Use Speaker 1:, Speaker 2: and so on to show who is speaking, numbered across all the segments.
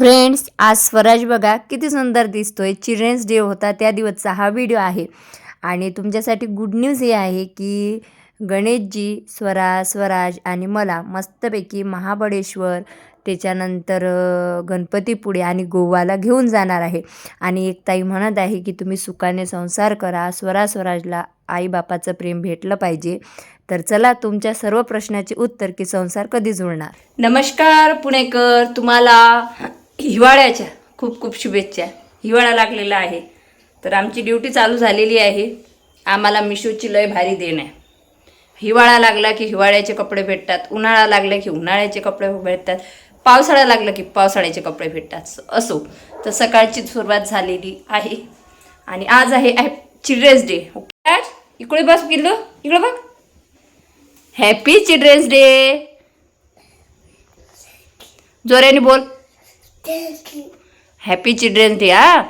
Speaker 1: Friends आज स्वराज बघा किती सुंदर दिसतोय. चिल्ड्रन्स डे होता त्या दिवसचा हा व्हिडिओ आहे. आणि तुमच्यासाठी गुड न्यूज हे आहे की गणेशजी स्वरा स्वराज आणि मला मस्तपैकी महाबळेश्वर त्याच्यानंतर गणपतीपुळे आणि गोवाला घेऊन जाणार आहे. आणि एक ताई म्हणत आहे की तुम्ही सुखाने संसार करा. स्वरा स्वराजला आईबापाचं प्रेम भेटलं पाहिजे. तर चला तुमच्या सर्व प्रश्नाचे उत्तर की संसार कधी जुळणार?
Speaker 2: नमस्कार पुणेकर. तुम्हाला हिवाळ्याच्या खूप खूप शुभेच्छा. हिवाळा लागलेला आहे. तर आमची ड्युटी चालू झालेली आहे. आम्हाला मिशोची लय भारी देण आहे. हिवाळा लागला की हिवाळ्याचे कपडे भेटतात उन्हाळा लागला की उन्हाळ्याचे कपडे भेटतात पावसाळा लागला की पावसाळ्याचे कपडे भेटतात. असो तर सकाळची सुरुवात झालेली आहे. आणि आज आहे चिल्ड्रन्स डे. ओके? इकडे बस गेलो इकडे बघ. Happy children's day. जोऱ्याने बोल. हॅपी चिल्ड्रन्स डे हा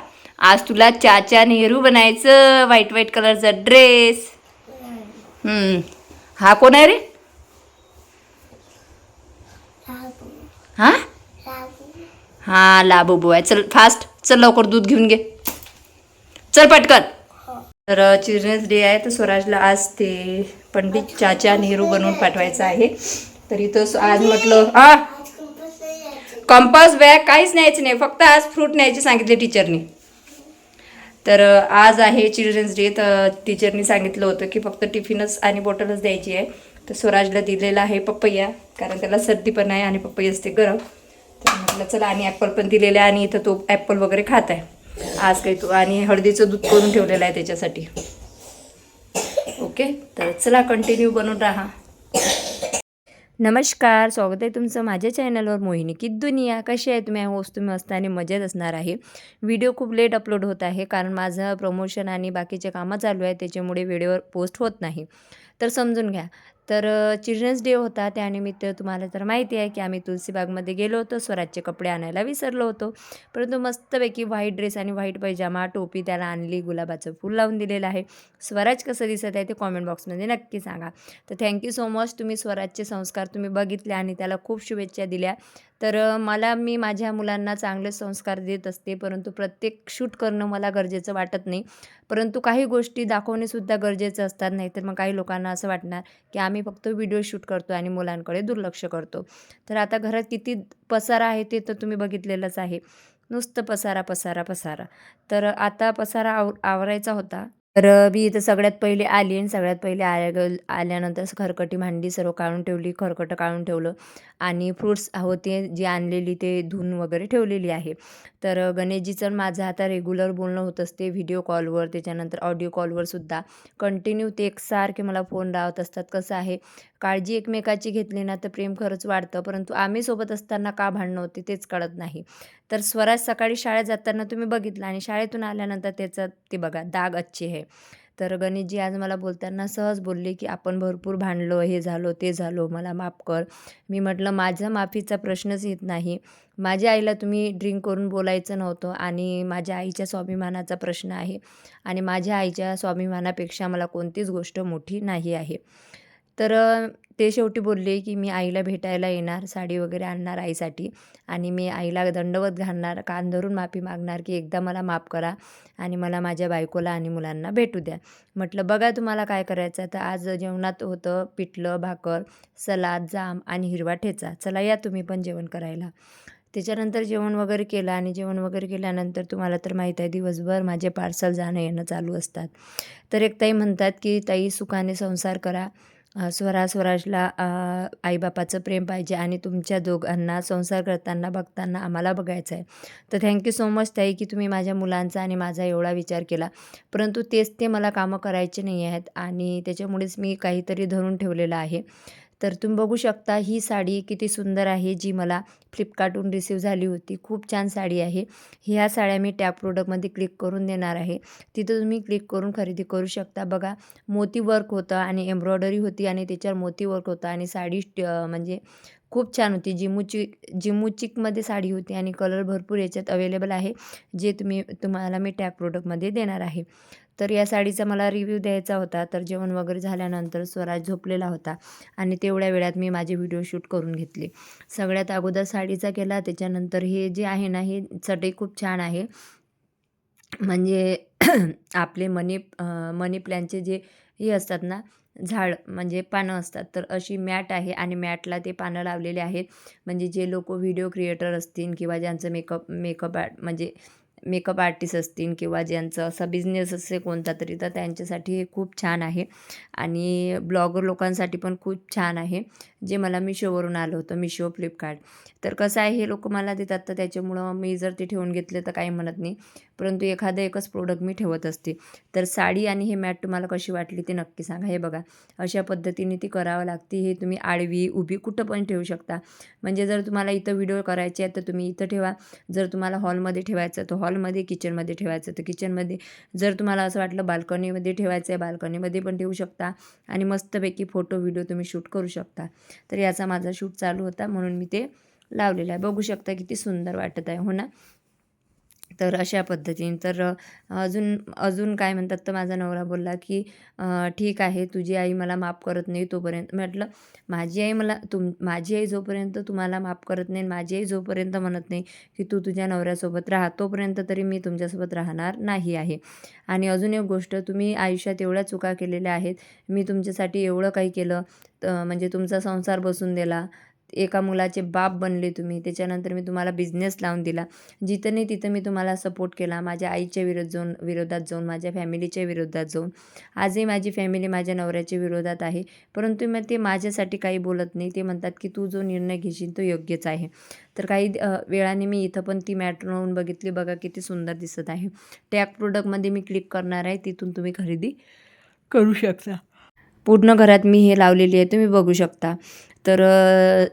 Speaker 2: आज तुला चाचा नेहरू बनायचं व्हाईट व्हाईट कलरचा ड्रेस हम्म. हा कोण आहे रे? हा? हा लाबू बुवा. आहे चल फास्ट चल लवकर दूध घेऊन घे. चल पटकन. तर चिल्ड्रन्स डे आहे तर स्वराजला आज ते पंडित चाचा नेहरू बनवून पाठवायचं आहे. तर इथं स- आज म्हटलं हा? कंपास बॅग काहीच न्यायचं नाही फक्त आज फ्रूट न्यायचे सांगितले टीचरनी. तर आज आहे चिल्ड्रन्स डे तर टीचरनी सांगितलं होतं की फक्त टिफिनच आणि बॉटलच द्यायची आहे. तर स्वराजला दिलेला आहे पपैया कारण त्याला सर्दी पण आहे आणि पपई असते गरम. तर म्हटलं चला आणि ॲपल पण दिलेलं आहे आणि इथं तो ॲपल वगैरे खात आहे. आज काही तो आणि हळदीचं दूध करून ठेवलेलं आहे त्याच्यासाठी. ओके? तर चला कंटिन्यू बनून राहा.
Speaker 1: नमस्कार स्वागत आहे तुमचं माझ्या चॅनलवर मोहिनी की दुनिया. कशी आहे तुम्ही? होस तुम्ही असताना आणि मजेत असणार आहे. व्हिडिओ खूप लेट अपलोड होत आहे कारण माझं प्रमोशन आणि बाकीचे कामं चालू आहे त्याच्यामुळे व्हिडिओवर पोस्ट होत नाही. तर समजून घ्या. तर चिल्ड्रन्स डे होता त्यानिमित्त तुम्हाला तर माहिती आहे की आम्ही तुलसीबागमध्ये गेलो होतो स्वराजचे कपडे आणायला विसरलो होतो. परंतु मस्तपैकी व्हाईट ड्रेस आणि व्हाईट पैजामा टोपी त्याला आणली गुलाबाचं फूल लावून दिलेलं आहे. स्वराज कसं दिसत आहे ते कॉमेंट बॉक्समध्ये नक्की सांगा. तर थँक्यू सो मच तुम्ही स्वराजचे संस्कार तुम्ही बघितले आणि त्याला खूप शुभेच्छा दिल्या. तर मला मी माझ्या मुलांना चांगले संस्कार देत असते परंतु प्रत्येक शूट करणं मला गरजेचं वाटत नाही. परंतु काही गोष्टी दाखवणेसुद्धा गरजेचं असतात नाही तर मग काही लोकांना असं वाटणार की आम्ही फक्त व्हिडिओ शूट करतो आणि मुलांकडे दुर्लक्ष करतो. तर आता घरात किती पसारा आहे ते तर तुम्ही बघितलेलंच आहे. नुसतं पसारा पसारा पसारा. तर आता पसारा आव आवरायचा होता. तर मी इथं सगळ्यात पहिले आली आणि सगळ्यात पहिले आल्या आल्यानंतर खरकटी भांडी सर्व काढून ठेवली खरकटं काढून ठेवलं आणि फ्रूट्स होते जे आणलेली ते धुवून वगैरे ठेवलेली आहे. तर गणेशजीचं आणि माझं आता रेग्युलर बोलणं होत असते व्हिडिओ कॉलवर त्याच्यानंतर ऑडिओ कॉलवरसुद्धा कंटिन्यू ते एकसारखे मला फोन लावत असतात. कसं आहे काळजी एकमेकाची घेतली ना तर प्रेम खरंच वाढतं परंतु आम्ही सोबत असताना का भांडणं होते तेच कळत नाही. तर स्वराज सकाळी शाळेत जाताना तुम्ही बघितलं आणि शाळेतून आल्यानंतर त्याचं ते बघा दाग अच्छे आहे तर गणेशजी आज मला बोलताना सहज बोलले की आपण भरपूर भांडलो हे झालो ते झालो मला माफ कर. मी म्हटलं माझा माफीचा प्रश्नच येत नाही. माझ्या आईला तुम्ही ड्रिंक करून बोलायचं नव्हतं आणि माझ्या आईच्या स्वाभिमानाचा प्रश्न आहे आणि माझ्या आईच्या स्वाभिमानापेक्षा मला कोणतीच गोष्ट मोठी नाही आहे. तर ते शेवटी बोलले की मी आईला भेटायला येणार साडी वगैरे आणणार आईसाठी आणि मी आईला दंडवत घालणार कान धरून माफी मागणार की एकदा मला माफ करा आणि मला माझ्या बायकोला आणि मुलांना भेटू द्या. म्हटलं बघा तुम्हाला काय करायचं तर आज जेवणात होतं पिठलं भाकर सलाद जाम आणि हिरवा ठेचा. चला या तुम्ही पण जेवण करायला. त्याच्यानंतर जेवण वगैरे केलं आणि जेवण वगैरे केल्यानंतर तुम्हाला तर माहीत आहे दिवसभर माझे पार्सल जाणं येणं चालू असतात. तर एक ताई म्हणतात की ताई सुखाने संसार करा. स्वरा स्वराजला आईबापाचं प्रेम पाहिजे आणि तुमच्या दोघांना संसार करताना बघताना आम्हाला बघायचं आहे तर थँक्यू सो मच ताई की तुम्ही माझ्या मुलांचा आणि माझा एवढा विचार केला. परंतु तेच ते मला कामं करायचे नाही आहेत आणि त्याच्यामुळेच मी काहीतरी धरून ठेवलेलं आहे. तर तुम्ही बघू शकता ही साडी किती सुंदर आहे जी मला फ्लिपकार्टहून रिसीव झाली होती. खूप छान साडी आहे. ह्या साड्या मी टॅप प्रोडक्टमध्ये क्लिक करून देणार आहे. तिथं तुम्ही क्लिक करून खरेदी करू शकता. बघा मोती वर्क होतं आणि एम्ब्रॉयडरी होती आणि त्याच्यावर मोती वर्क होतं आणि साडी म्हणजे खूप छान होती. जिमूची जिमूचिकमध्ये साडी होती आणि कलर भरपूर याच्यात अवेलेबल आहे जे तुम्ही तुम्हाला मी टॅप प्रोडक्टमध्ये देणार आहे. तर या साडीचा मला रिव्ह्यू द्यायचा होता. तर जेवण वगैरे झाल्यानंतर स्वराज झोपलेला होता आणि तेवढ्या वेळात मी माझे व्हिडिओ शूट करून घेतले. सगळ्यात अगोदर साडीचा केला. त्याच्यानंतर हे जे आहे ना हे चटई खूप छान आहे. म्हणजे आपले मनी मनी प्लॅनचे जे हे असतात ना झाड म्हणजे पानं असतात. तर अशी मॅट आहे आणि मॅटला ते पानं लावलेले आहेत. म्हणजे जे लोक व्हिडिओ क्रिएटर असतील किंवा ज्यांचं मेकअप मेकअप आर्ट म्हणजे मेकअप आर्टिस्ट असतील किंवा ज्यांचं असा बिझनेस असेल कोणता तरी तर त्यांच्यासाठी हे खूप छान आहे. आणि ब्लॉगर लोकांसाठी पण खूप छान आहे. जे मला मिशोवरून आलं होतं मिशो फ्लिपकार्ट. तर कसं आहे हे लोक मला देतात तर त्याच्यामुळं मी जर ते ठेवून घेतले तर काही म्हणत नाही. परंतु एखादं एकच प्रोडक्ट मी ठेवत असते. तर साडी आणि हे मॅट तुम्हाला कशी वाटली ते नक्की सांगा. हे बघा अशा पद्धतीने ती करावं लागते. हे तुम्ही आडवी उभी कुठं पण ठेवू शकता. म्हणजे जर तुम्हाला इथं व्हिडिओ करायचे आहेत तर तुम्ही इथं ठेवा. जर तुम्हाला हॉलमध्ये ठेवायचं तर हॉल हॉलमध्ये किचनमध्ये ठेवायचं. तर किचनमध्ये जर तुम्हाला असं वाटलं बाल्कनीमध्ये ठेवायचं आहे बाल्कनीमध्ये पण ठेवू शकता आणि मस्तपैकी फोटो व्हिडिओ तुम्ही शूट करू शकता. तर याचा माझा शूट चालू होता म्हणून मी ते लावलेलं आहे. बघू शकता किती सुंदर वाटत आहे हो ना? तर अशा पद्धतीने. तर अजून अजून काय म्हणतात तर माझा नवरा बोलला की ठीक आहे तुझी आई मला माफ करत नाही तोपर्यंत. म्हटलं माझी आई मला तुम माझी आई जोपर्यंत तुम्हाला माफ करत नाही माझी आई जोपर्यंत म्हणत नाही की तू तुझ्या नवऱ्यासोबत राहा तोपर्यंत तरी मी तुमच्यासोबत राहणार नाही आहे. आणि अजून एक गोष्ट तुम्ही आयुष्यात एवढ्या चुका केलेल्या आहेत मी तुमच्यासाठी एवढं काही केलं म्हणजे तुमचा संसार बसून दिला एका मुलाचे बाप बनले तुम्ही त्याच्यानंतर मी तुम्हाला बिझनेस लावून दिला. जिथं नाही तिथं मी तुम्हाला सपोर्ट केला माझ्या आईच्या विरोध जाऊन विरोधात जाऊन माझ्या फॅमिलीच्या विरोधात जाऊन. आजही माझी फॅमिली माझ्या नवऱ्याच्या विरोधात आहे परंतु मग ते माझ्यासाठी काही बोलत नाही. ते म्हणतात की तू जो निर्णय घेशील तो योग्यच आहे. तर काही वेळाने मी इथं पण ती मॅट लावून बघितली. बघा किती सुंदर दिसत आहे. टॅग प्रोडक्टमध्ये मी क्लिक करणार आहे तिथून तुम्ही खरेदी करू शकता. पूर्ण घरात मी हे लावलेली आहे तुम्ही बघू शकता. तर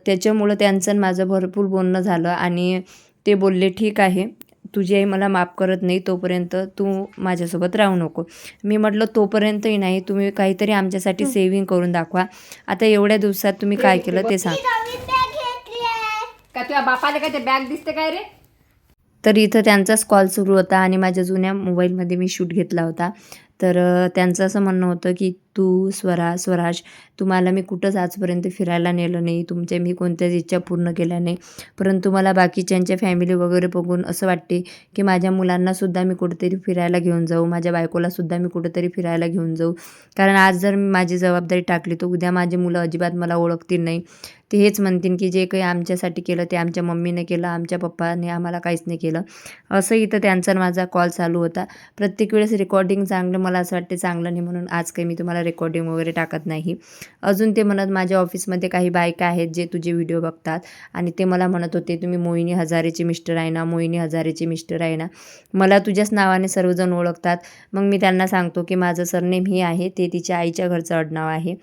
Speaker 1: त्याच्यामुळं त्यांचं आणि माझं भरपूर बोलणं झालं आणि ते बोलले ठीक आहे तुझी आई मला माफ करत नाही तोपर्यंत तू माझ्यासोबत राहू नको. मी म्हटलं तोपर्यंतही नाही तुम्ही काहीतरी आमच्यासाठी सेविंग करून दाखवा. आता एवढ्या दिवसात तुम्ही काय केलं ते सांग.
Speaker 2: का तुझ्या बापाला काय ते बॅग दिसते काय रे?
Speaker 1: तर इथं त्यांचाच कॉल सुरू होता आणि माझ्या जुन्या मोबाईलमध्ये मी शूट घेतला होता. तर त्यांचं असं म्हणणं होतं की तू स्वरा स्वराज तुम्हाला मी कुठंच आजपर्यंत फिरायला नेलं नाही तुमच्या मी कोणत्याच इच्छा पूर्ण केल्या नाही. परंतु मला बाकीच्यांच्या फॅमिली वगैरे बघून असं वाटते की माझ्या मुलांनासुद्धा मी कुठेतरी फिरायला घेऊन जाऊ माझ्या बायकोलासुद्धा मी कुठेतरी फिरायला घेऊन जाऊ. कारण आज जर मी माझी जबाबदारी टाकली तर उद्या माझी मुलं अजिबात मला ओळखतील नाही. ते हेच म्हणतील की जे काही आमच्यासाठी केलं ते आमच्या मम्मीने केलं आमच्या पप्पाने आम्हाला काहीच नाही केलं. असं इथं त्यांचा माझा कॉल चालू होता. प्रत्येक वेळेस रेकॉर्डिंग चांगलं मला असं वाटते चांगलं नाही म्हणून आज काही मी तुम्हाला रेकॉर्डिंग वगैरे टाकत नाही. अजून ते म्हणत माझ्या ऑफिसमध्ये काही बायका आहेत जे तुझे व्हिडिओ बघतात. आणि ते मला म्हणत होते तुम्ही मोहिनी हजारेचे मिस्टर आहे ना मोहिनी हजारेचे मिस्टर आहे ना. मला तुझ्याच नावाने सर्वजण ओळखतात. मग मी त्यांना सांगतो की माझं सरनेम हे आहे ते तिच्या आईच्या घरचं आडनाव आहे.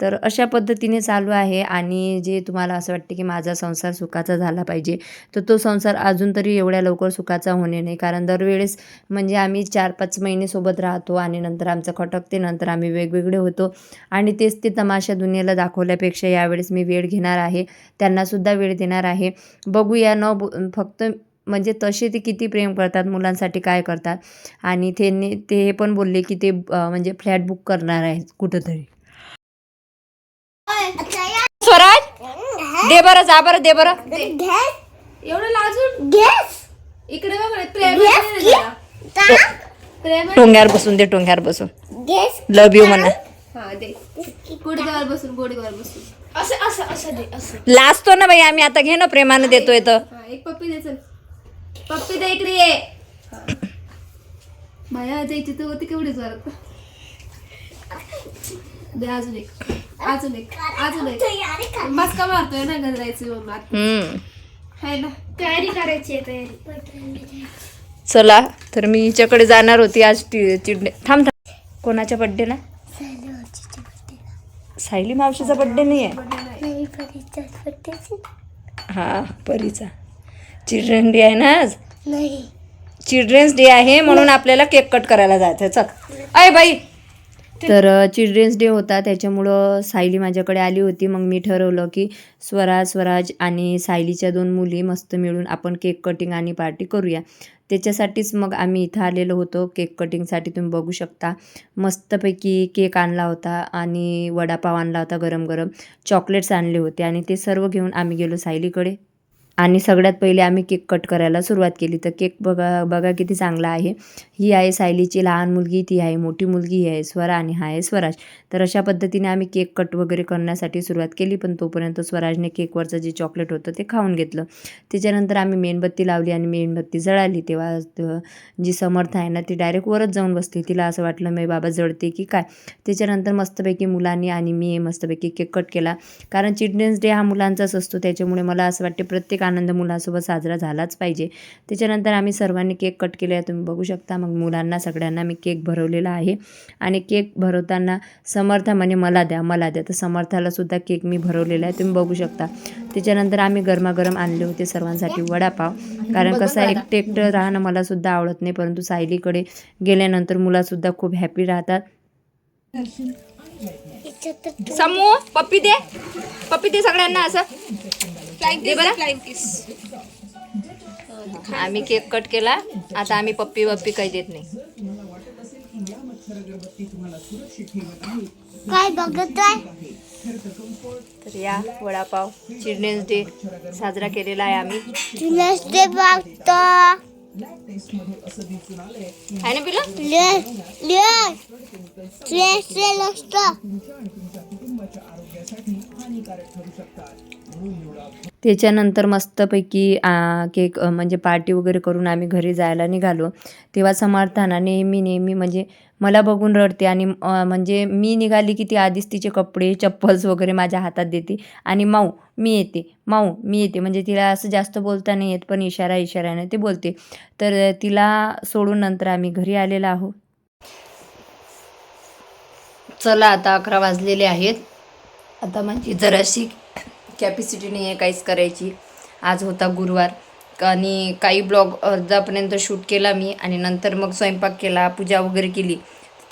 Speaker 1: तर अशा पद्धतीने चालू आहे आणि जे तुम्हाला असं वाटते की माझा संसार सुखाचा झाला पाहिजे तर तो संसार अजून तरी एवढ्या लवकर सुखाचा होणे नाही. कारण दरवेळेस म्हणजे आम्ही चार पाच महिने सोबत राहतो आणि नंतर आमचं खटकते नंतर आम्ही वेगवेगळे होतो. आणि तेच ते तमाशा दुनियेला दाखवल्यापेक्षा यावेळेस मी वेळ घेणार आहे त्यांनासुद्धा वेळ देणार आहे. बघूया न बो फक्त म्हणजे तसे ते किती प्रेम करतात मुलांसाठी काय करतात. आणि त्यांनी ते हे पण बोलले की ते म्हणजे फ्लॅट बुक करणार आहेत कुठंतरी
Speaker 2: स्वराज दे बरं जा बरं दे बरं.
Speaker 3: एवढं लाजून? इकडे बघ प्रेम आहे ना जरा. प्रेम आहे?
Speaker 2: टोंग्यावर बसून दे टोंग्यावर बसून. लव यू म्हणा.
Speaker 3: हा दे. गुडघ्यावर बसून गुडघ्यावर बसून. असं असं असं दे असं.
Speaker 2: लाजतो ना बाई आम्ही आता घे ना प्रेमानं देतोय तर.
Speaker 3: हा एक पप्पी दे चल. पप्पी दे इकडे ये. माया द्यायची तर होती केवढी जोरात. दे अजून एक. अजून एक अजून एक. मस्का मारतोय ना.
Speaker 2: हम्म.
Speaker 3: है ना. तयारी करायची आहे तयारी.
Speaker 2: चला तर मी हिच्याकडे जाणार होती आज चिडणे. थांब थांब. कोणाच्या बड्डेला सायली मावशीचा बड्डे नाही आहे. हा परीचा. चिल्ड्रन डे आहे ना आज? चिल्ड्रन्स डे आहे म्हणून आपल्याला केक कट करायला जायचं चल. अय बाई!
Speaker 4: तर चिल्ड्रन्स डे होता त्याच्यामुळं सायली माझ्याकडे आली होती. मग मी ठरवलं की स्वराज स्वराज आणि सायलीच्या दोन मुली मस्त मिळून आपण केक कटिंग आणि पार्टी करूया. त्याच्यासाठीच मग आम्ही इथं आलेलो होतो. केक कटिंगसाठी तुम्ही बघू शकता. मस्तपैकी केक आणला होता आणि वडापाव आणला होता गरम गरम चॉकलेट्स आणले होते आणि ते सर्व घेऊन आम्ही गेलो सायलीकडे. आणि सगळ्यात पहिले आम्ही केक कट करायला सुरुवात केली. तर केक बघा बघा किती चांगला आहे. ही आहे सायलीची लहान मुलगी ती आहे मोठी मुलगी ही आहे स्वरा आणि हा आहे स्वराज. तर अशा पद्धतीने आम्ही केक कट वगैरे करण्यासाठी सुरुवात केली पण तोपर्यंत स्वराजने केकवरचं जे चॉकलेट होतं ते खाऊन घेतलं. त्याच्यानंतर आम्ही मेणबत्ती लावली आणि मेणबत्ती जळाली. तेव्हा जी समर्थ आहे ना ती डायरेक्ट वरच जाऊन बसली. तिला असं वाटलं मी बाबा जळते की काय? त्याच्यानंतर मस्तपैकी मुलांनी आणि मी मस्तपैकी केक कट केला. कारण चिल्ड्रन्स डे हा मुलांचाच असतो. त्याच्यामुळे मला असं वाटते प्रत्येक आनंद मुलांसोबत साजरा झालाच पाहिजे. त्याच्यानंतर आम्ही सर्वांनी केक कट केले. आहे तुम्ही बघू शकता मग मुलांना सगळ्यांना मी केक भरवलेला आहे. आणि केक भरवताना समर्थ म्हणे मला द्या मला द्या. तर समर्थाला सुद्धा केक मी भरवलेला आहे. तुम्ही बघू शकता. त्याच्यानंतर आम्ही गरमागरम आणले होते सर्वांसाठी वडापाव. कारण कसं आहे, एकटं एकटं राहणं मला सुद्धा आवडत नाही. परंतु सायलीकडे गेल्यानंतर मुलासुद्धा खूप हॅपी राहतात.
Speaker 1: समू पप्पी दे. पप्पी दे सगळ्यांना असं. आम्ही केक कट केला. आता आम्ही पप्पी वप्पी काही देत नाही.
Speaker 2: काय बघत आहे?
Speaker 1: तर या वडापाव चिल्ड्रन्स डे साजरा केलेला आहे आम्ही.
Speaker 2: तुला ते बघतो.
Speaker 1: आहे ना
Speaker 2: लेस लेस असतो
Speaker 4: त्याच्यानंतर मस्तपैकी केक म्हणजे पार्टी वगैरे करून आम्ही घरी जायला निघालो. तेव्हा समर्थाना नेहमी नेहमी म्हणजे मला बघून रडते आणि म्हणजे मी निघाली की ती आधीच तिचे कपडे चप्पल्स वगैरे माझ्या हातात देते आणि माऊ मी येते. माऊ मी येते. म्हणजे तिला असं जास्त बोलता नाही येत पण इशारा इशाऱ्याने ते बोलते. तर तिला सोडून नंतर आम्ही घरी आलेलो आहोत.
Speaker 1: चला आता अकरा वाजलेले आहेत. आता माझी जराशी कॅपॅसिटी नाही आहे काहीच करायची. आज होता गुरुवार. आणि काही ब्लॉग अर्धापर्यंत शूट केला मी. आणि नंतर मग स्वयंपाक केला पूजा वगैरे केली.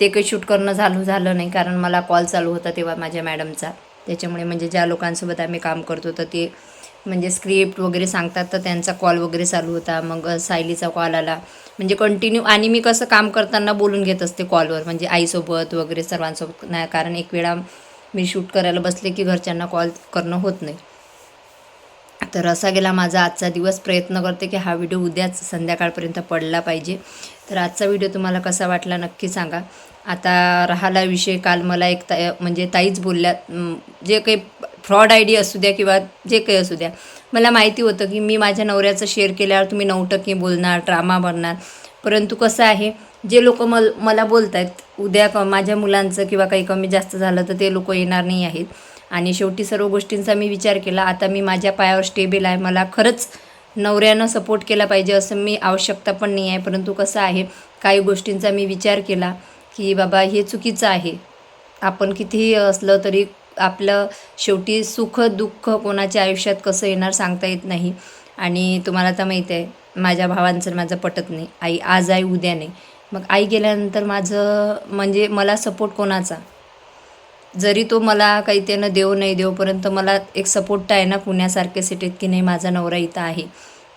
Speaker 1: ते काही शूट करणं झालं झालं नाही. कारण मला कॉल चालू होता तेव्हा माझ्या मॅडमचा त्याच्यामुळे म्हणजे ज्या लोकांसोबत आम्ही काम करतो तर ते म्हणजे स्क्रिप्ट वगैरे सांगतात तर त्यांचा कॉल वगैरे चालू होता. मग सायलीचा कॉल आला. म्हणजे कंटिन्यू आणि मी कसं काम करताना बोलून घेत असते कॉलवर म्हणजे आईसोबत वगैरे सर्वांसोबत. नाही कारण एक वेळा मी शूट करायला बसले की घरच्यांना कॉल करणं होत नाही. तर असा गेला माझा आजचा दिवस. प्रयत्न करते की हा व्हिडिओ उद्याच संध्याकाळपर्यंत पडला पाहिजे. तर आजचा व्हिडिओ तुम्हाला कसा वाटला नक्की सांगा. आता राहिला विषय काल मला एक ता म्हणजे ताईच बोलल्या जे काही फ्रॉड आय डी असू द्या किंवा जे काही असू द्या मला माहिती होतं की मी माझ्या नवऱ्याचं शेअर केल्यावर तुम्ही नऊ टक्के बोलणार ड्रामा बनणार. परंतु कसं आहे जे लोक मल मला बोलत आहेत उद्या क माझ्या मुलांचं किंवा काही कमी जास्त झालं तर ते लोक येणार नाही आहेत. आणि शेवटी सर्व गोष्टींचा मी विचार केला. आता मी माझ्या पायावर स्टेबल आहे. मला खरंच नवऱ्यानं सपोर्ट केला पाहिजे असं मी आवश्यकता पण नाही आहे. परंतु कसं आहे काही गोष्टींचा मी विचार केला की बाबा हे चुकीचं आहे. आपण कितीही असलं तरी आपलं शेवटी सुख दुःख कोणाच्या आयुष्यात कसं येणार सांगता येत नाही. आणि तुम्हाला तर माहीत आहे माझ्या भावांचं माझं पटत नाही. आई आज आहे उद्या नाही. मग आई गेल्यानंतर माझं म्हणजे मला सपोर्ट कोणाचा? जरी तो मला काही त्यानं देव नाही देवपर्यंत मला एक सपोर्ट आहे ना पुण्यासारख्या सिटीत की नाही माझा नवरा इथं आहे.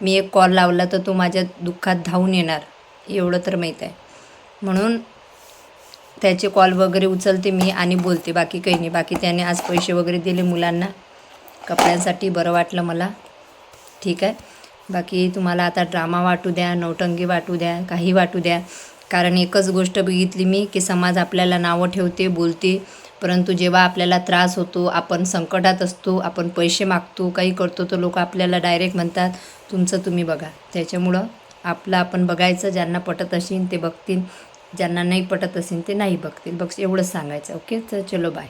Speaker 1: मी एक कॉल लावला तर तो माझ्या दुःखात धावून येणार. एवढं तर माहीत आहे. म्हणून त्याचे कॉल वगैरे उचलते मी आणि बोलते. बाकी काही नाही. बाकी त्याने आज पैसे वगैरे दिले मुलांना. कपड्यांसाठी बरं वाटलं मला. ठीक आहे. बाकी तुम्हाला आता ड्रामा वाटू द्या नौटंगी वाटू द्या काही वाटू द्या. कारण एकच गोष्ट बघितली मी की समाज आपल्याला नावं ठेवते बोलते. परंतु जेव्हा आपल्याला त्रास होतो आपण संकटात असतो आपण पैसे मागतो काही करतो तर लोक आपल्याला डायरेक्ट म्हणतात तुमचं तुम्ही बघा. त्याच्यामुळं आपलं आपण बघायचं ज्यांना पटत असेल ते बघतील. ज्यांना नाही पटत असेल ते नाही बघतील. बघ एवढंच सांगायचं. ओके? तर चलो बाय